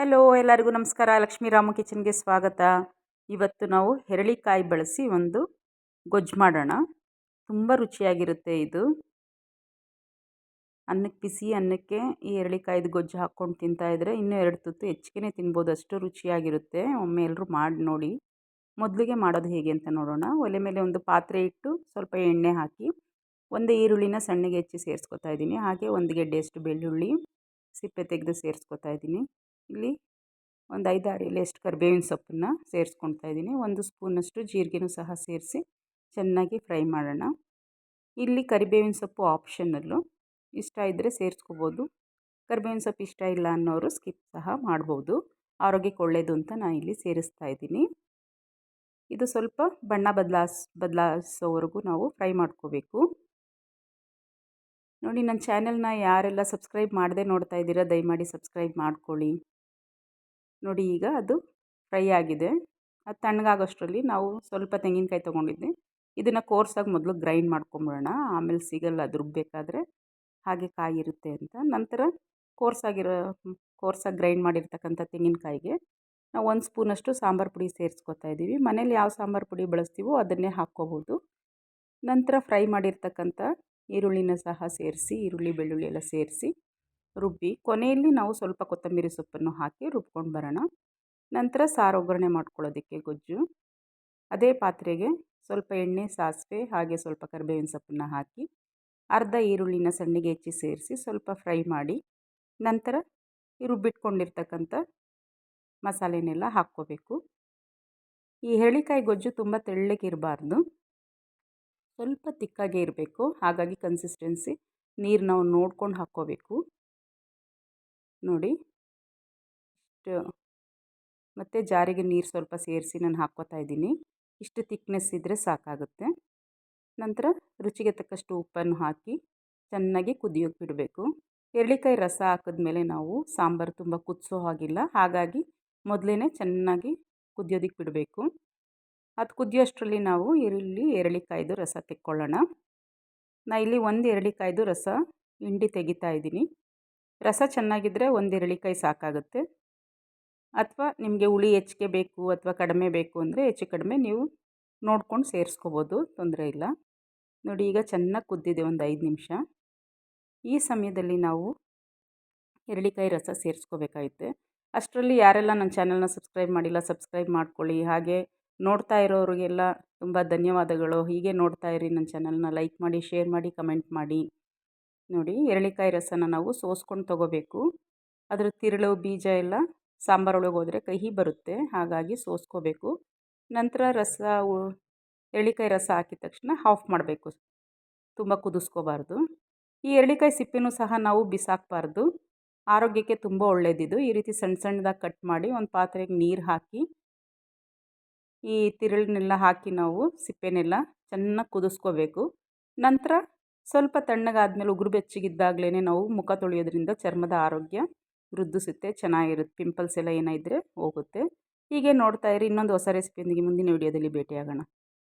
Hello, ಎಲ್ಲರಿಗೂ ನಮಸ್ಕಾರ. ಲಕ್ಷ್ಮೀರಾಮ ಕಿಚನ್ಗೆ ಸ್ವಾಗತ. ಇವತ್ತು ನಾವು ಹೆರಳಿಕಾಯಿ ಬಳಸಿ ಒಂದು ಗೊಜ್ಜು ಮಾಡೋಣ. ತುಂಬ ರುಚಿಯಾಗಿರುತ್ತೆ ಇದು. ಅನ್ನಕ್ಕೆ ಬಿಸಿ ಅನ್ನಕ್ಕೆ ಈ ಹೆರಳಿಕಾಯ್ದು ಗೊಜ್ಜು ಹಾಕ್ಕೊಂಡು ತಿಂತಾಯಿದ್ರೆ ಇನ್ನೂ ಎರಡು ತುತ್ತು ಹೆಚ್ಚಿಗೆ ತಿನ್ಬೋದು. ಅಷ್ಟು ರುಚಿಯಾಗಿರುತ್ತೆ. ಒಮ್ಮೆ ಎಲ್ಲರೂ ಮಾಡಿ ನೋಡಿ. ಮೊದಲಿಗೆ ಮಾಡೋದು ಹೇಗೆ ಅಂತ ನೋಡೋಣ. ಒಲೆ ಮೇಲೆ ಒಂದು ಪಾತ್ರೆ ಇಟ್ಟು ಸ್ವಲ್ಪ ಎಣ್ಣೆ ಹಾಕಿ ಒಂದು ಈರುಳ್ಳಿನ ಸಣ್ಣಗೆ ಹೆಚ್ಚಿ ಸೇರಿಸ್ಕೊತಾ ಇದ್ದೀನಿ. ಹಾಗೆ ಒಂದು ಗೆಡ್ಡೆಯಷ್ಟು ಬೆಳ್ಳುಳ್ಳಿ, ಸಿಪ್ಪೆ ತೆಗೆದು ಸೇರಿಸ್ಕೊತಾ ಇದ್ದೀನಿ. ಇಲ್ಲಿ ಒಂದು ಐದಾರು ಎಲೆಯಷ್ಟು ಕರಿಬೇವಿನ ಸೊಪ್ಪನ್ನು ಸೇರಿಸ್ಕೊಳ್ತಾ ಇದ್ದೀನಿ. ಒಂದು ಸ್ಪೂನಷ್ಟು ಜೀರಿಗೆನೂ ಸಹ ಸೇರಿಸಿ ಚೆನ್ನಾಗಿ ಫ್ರೈ ಮಾಡೋಣ. ಇಲ್ಲಿ ಕರಿಬೇವಿನ ಸೊಪ್ಪು ಆಪ್ಷನಲ್ಲು. ಇಷ್ಟ ಇದ್ದರೆ ಸೇರಿಸ್ಕೋಬೋದು. ಕರಿಬೇವಿನ ಸೊಪ್ಪು ಇಷ್ಟ ಇಲ್ಲ ಅನ್ನೋರು ಸ್ಕಿಪ್ ಸಹ ಮಾಡ್ಬೋದು. ಆರೋಗ್ಯಕ್ಕೆ ಒಳ್ಳೆಯದು ಅಂತ ನಾನು ಇಲ್ಲಿ ಸೇರಿಸ್ತಾ ಇದ್ದೀನಿ. ಇದು ಸ್ವಲ್ಪ ಬಣ್ಣ ಬದಲಾಸ್ ಬದಲಾಯಿಸೋವರೆಗೂ ನಾವು ಫ್ರೈ ಮಾಡ್ಕೋಬೇಕು. ನೋಡಿ ನನ್ನ ಚಾನೆಲ್ನ ಯಾರೆಲ್ಲ ಸಬ್ಸ್ಕ್ರೈಬ್ ಮಾಡದೆ ನೋಡ್ತಾ ಇದ್ದೀರಾ ದಯಮಾಡಿ ಸಬ್ಸ್ಕ್ರೈಬ್ ಮಾಡ್ಕೊಳ್ಳಿ. ನೋಡಿ ಈಗ ಅದು ಫ್ರೈ ಆಗಿದೆ. ಅದು ತಣ್ಣಗಾಗೋಷ್ಟರಲ್ಲಿ ನಾವು ಸ್ವಲ್ಪ ತೆಂಗಿನಕಾಯಿ ತೊಗೊಂಡಿದ್ದೆ. ಇದನ್ನು ಕೋರ್ಸಾಗಿ ಮೊದಲು ಗ್ರೈಂಡ್ ಮಾಡ್ಕೊಂಬಿಡೋಣ. ಆಮೇಲೆ ಸಿಗಲ್ಲ ಅದು ರುಬ್ಬಬೇಕಾದ್ರೆ ಹಾಗೆ ಕಾಯಿ ಇರುತ್ತೆ ಅಂತ. ನಂತರ ಕೋರ್ಸಾಗಿರೋ, ಕೋರ್ಸಾಗಿ ಗ್ರೈಂಡ್ ಮಾಡಿರ್ತಕ್ಕಂಥ ತೆಂಗಿನಕಾಯಿಗೆ ನಾವು ಒಂದು ಸ್ಪೂನಷ್ಟು ಸಾಂಬಾರು ಪುಡಿ ಸೇರಿಸ್ಕೊತಾ ಇದ್ದೀವಿ. ಮನೇಲಿ ಯಾವ ಸಾಂಬಾರು ಪುಡಿ ಬಳಸ್ತೀವೋ ಅದನ್ನೇ ಹಾಕ್ಕೋಬೋದು. ನಂತರ ಫ್ರೈ ಮಾಡಿರ್ತಕ್ಕಂಥ ಈರುಳ್ಳಿನ ಸಹ ಸೇರಿಸಿ, ಈರುಳ್ಳಿ ಬೆಳ್ಳುಳ್ಳಿ ಎಲ್ಲ ಸೇರಿಸಿ ರುಬ್ಬಿ ಕೊನೆಯಲ್ಲಿ ನಾವು ಸ್ವಲ್ಪ ಕೊತ್ತಂಬರಿ ಸೊಪ್ಪನ್ನು ಹಾಕಿ ರುಬ್ಕೊಂಡು ಬರೋಣ. ನಂತರ ಸಾರು ಒಗ್ಗರಣೆ ಮಾಡ್ಕೊಳ್ಳೋದಕ್ಕೆ ಗೊಜ್ಜು. ಅದೇ ಪಾತ್ರೆಗೆ ಸ್ವಲ್ಪ ಎಣ್ಣೆ, ಸಾಸಿವೆ ಹಾಗೆ ಸ್ವಲ್ಪ ಕರಿಬೇವಿನ ಸೊಪ್ಪನ್ನು ಹಾಕಿ, ಅರ್ಧ ಈರುಳ್ಳಿನ ಸಣ್ಣಗೆ ಹೆಚ್ಚಿ ಸೇರಿಸಿ ಸ್ವಲ್ಪ ಫ್ರೈ ಮಾಡಿ, ನಂತರ ಈ ರುಬ್ಬಿಟ್ಕೊಂಡಿರ್ತಕ್ಕಂಥ ಮಸಾಲೆನೆಲ್ಲ ಹಾಕ್ಕೋಬೇಕು. ಈ ಹೇಳಿಕಾಯಿ ಗೊಜ್ಜು ತುಂಬ ತೆಳ್ಳಗಿರಬಾರ್ದು ಸ್ವಲ್ಪ ತಿಕ್ಕಾಗೆ ಇರಬೇಕು. ಹಾಗಾಗಿ ಕನ್ಸಿಸ್ಟೆನ್ಸಿ ನೀರು ನಾವು ನೋಡ್ಕೊಂಡು ಹಾಕ್ಕೋಬೇಕು. ನೋಡಿ. ಮತ್ತು ಜಾರಿಗೆ ನೀರು ಸ್ವಲ್ಪ ಸೇರಿಸಿ ನಾನು ಹಾಕ್ಕೋತಾ ಇದ್ದೀನಿ. ಇಷ್ಟು ತಿಕ್ನೆಸ್ ಇದ್ದರೆ ಸಾಕಾಗುತ್ತೆ. ನಂತರ ರುಚಿಗೆ ತಕ್ಕಷ್ಟು ಉಪ್ಪನ್ನು ಹಾಕಿ ಚೆನ್ನಾಗಿ ಕುದಿಯೋಕೆ ಬಿಡಬೇಕು. ಎರಳಿಕಾಯಿ ರಸ ಹಾಕಿದ್ಮೇಲೆ ನಾವು ಸಾಂಬಾರು ತುಂಬ ಕುದಿಸೋ ಹಾಗಿಲ್ಲ. ಹಾಗಾಗಿ ಮೊದಲೇ ಚೆನ್ನಾಗಿ ಕುದಿಯೋದಕ್ಕೆ ಬಿಡಬೇಕು. ಅದು ಕುದಿಯೋಷ್ಟರಲ್ಲಿ ನಾವು ಈರುಳ್ಳಿ, ಎರಳಿಕಾಯ್ದು ರಸ ತೆಕ್ಕೊಳ್ಳೋಣ. ನಾ ಇಲ್ಲಿ ಒಂದು ಎರಳಿಕಾಯ್ದು ರಸ ಹಿಂಡಿ ತೆಗಿತಾ ಇದ್ದೀನಿ. ರಸ ಚೆನ್ನಾಗಿದ್ದರೆ ಒಂದು ಎರಳಿಕಾಯಿ ಸಾಕಾಗುತ್ತೆ. ಅಥವಾ ನಿಮಗೆ ಹುಳಿ ಹೆಚ್ಚಿಗೆ ಬೇಕು ಅಥವಾ ಕಡಿಮೆ ಬೇಕು ಅಂದರೆ ಹೆಚ್ಚು ಕಡಿಮೆ ನೀವು ನೋಡ್ಕೊಂಡು ಸೇರಿಸ್ಕೋಬೋದು, ತೊಂದರೆ ಇಲ್ಲ. ನೋಡಿ ಈಗ ಚೆನ್ನಾಗಿ ಕುದ್ದಿದೆ ಒಂದು ಐದು ನಿಮಿಷ. ಈ ಸಮಯದಲ್ಲಿ ನಾವು ಎರಳಿಕಾಯಿ ರಸ ಸೇರಿಸ್ಕೋಬೇಕಾಗುತ್ತೆ. ಅಷ್ಟರಲ್ಲಿ ಯಾರೆಲ್ಲ ನನ್ನ ಚಾನಲ್ನ ಸಬ್ಸ್ಕ್ರೈಬ್ ಮಾಡಿಲ್ಲ ಸಬ್ಸ್ಕ್ರೈಬ್ ಮಾಡ್ಕೊಳ್ಳಿ. ಹಾಗೆ ನೋಡ್ತಾ ಇರೋರಿಗೆಲ್ಲ ತುಂಬ ಧನ್ಯವಾದಗಳು. ಹೀಗೆ ನೋಡ್ತಾ ಇರಿ ನನ್ನ ಚಾನಲ್ನ ಲೈಕ್ ಮಾಡಿ, ಶೇರ್ ಮಾಡಿ, ಕಮೆಂಟ್ ಮಾಡಿ. ನೋಡಿ ಎರಳಿಕಾಯಿ ರಸನ ನಾವು ಸೋಸ್ಕೊಂಡು ತೊಗೋಬೇಕು. ಅದರ ತಿರುಳು, ಬೀಜ ಎಲ್ಲ ಸಾಂಬಾರೊಳಗೆ ಹೋದರೆ ಕಹಿ ಬರುತ್ತೆ, ಹಾಗಾಗಿ ಸೋಸ್ಕೋಬೇಕು. ನಂತರ ರಸ ಎರಳಿಕಾಯಿ ರಸ ಹಾಕಿದ ತಕ್ಷಣ ಆಫ್ ಮಾಡಬೇಕು. ತುಂಬ ಕುದಿಸ್ಕೋಬಾರ್ದು. ಈ ಎರಳಿಕಾಯಿ ಸಿಪ್ಪೆನೂ ಸಹ ನಾವು ಬಿಸಾಕಬಾರ್ದು. ಆರೋಗ್ಯಕ್ಕೆ ತುಂಬ ಒಳ್ಳೆಯದಿದು ಈ ರೀತಿ ಸಣ್ಣ ಸಣ್ಣದಾಗಿ ಕಟ್ ಮಾಡಿ ಒಂದು ಪಾತ್ರೆಗೆ ನೀರು ಹಾಕಿ, ಈ ತಿರುಳನ್ನೆಲ್ಲ ಹಾಕಿ ನಾವು ಸಿಪ್ಪೆನೆಲ್ಲ ಚೆನ್ನಾಗಿ ಕುದಿಸ್ಕೋಬೇಕು. ನಂತರ ಸ್ವಲ್ಪ ತಣ್ಣಗಾದ್ಮೇಲೆ ಉಗುರು ಬೆಚ್ಚಗಿದ್ದಾಗಲೇ ನಾವು ಮುಖ ತೊಳೆಯೋದ್ರಿಂದ ಚರ್ಮದ ಆರೋಗ್ಯ ವೃದ್ಧಿಸುತ್ತೆ, ಚೆನ್ನಾಗಿರುತ್ತೆ. ಪಿಂಪಲ್ಸ್ ಎಲ್ಲ ಏನಾಯಿದ್ರೆ ಹೋಗುತ್ತೆ. ಹೀಗೆ ನೋಡ್ತಾ ಇರಿ, ಇನ್ನೊಂದು ಹೊಸ ರೆಸಿಪಿಯೊಂದಿಗೆ ಮುಂದಿನ ವೀಡಿಯೋದಲ್ಲಿ ಭೇಟಿಯಾಗೋಣ.